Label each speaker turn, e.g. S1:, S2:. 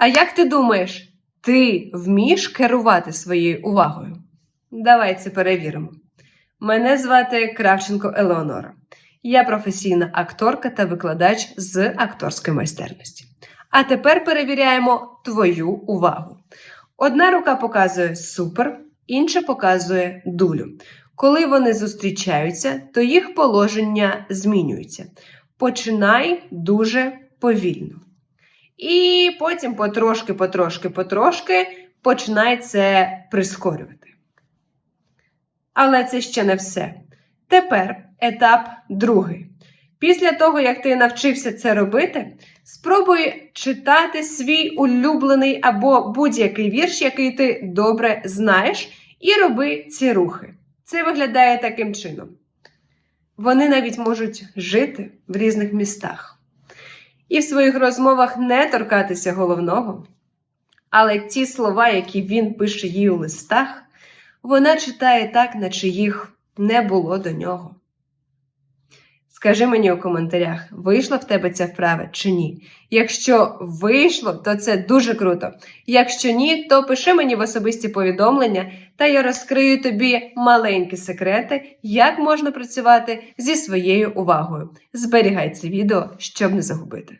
S1: А як ти думаєш, ти вмієш керувати своєю увагою? Давай це перевіримо. Мене звати Кравченко Елеонора. Я професійна акторка та викладач з акторської майстерності. А тепер перевіряємо твою увагу. Одна рука показує супер, інша показує дулю. Коли вони зустрічаються, то їх положення змінюється. Починай дуже повільно. І потім потрошки, потрошки, потрошки починай це прискорювати. Але це ще не все. Тепер етап другий. Після того, як ти навчився це робити, спробуй читати свій улюблений або будь-який вірш, який ти добре знаєш, і роби ці рухи. Це виглядає таким чином. Вони навіть можуть жити в різних містах. І в своїх розмовах не торкатися головного. Але ті слова, які він пише їй у листах, вона читає так, наче їх не було до нього. Скажи мені у коментарях, вийшла в тебе ця вправа чи ні? Якщо вийшло, то це дуже круто. Якщо ні, то пиши мені в особисті повідомлення, та я розкрию тобі маленькі секрети, як можна працювати зі своєю увагою. Зберігай це відео, щоб не загубити.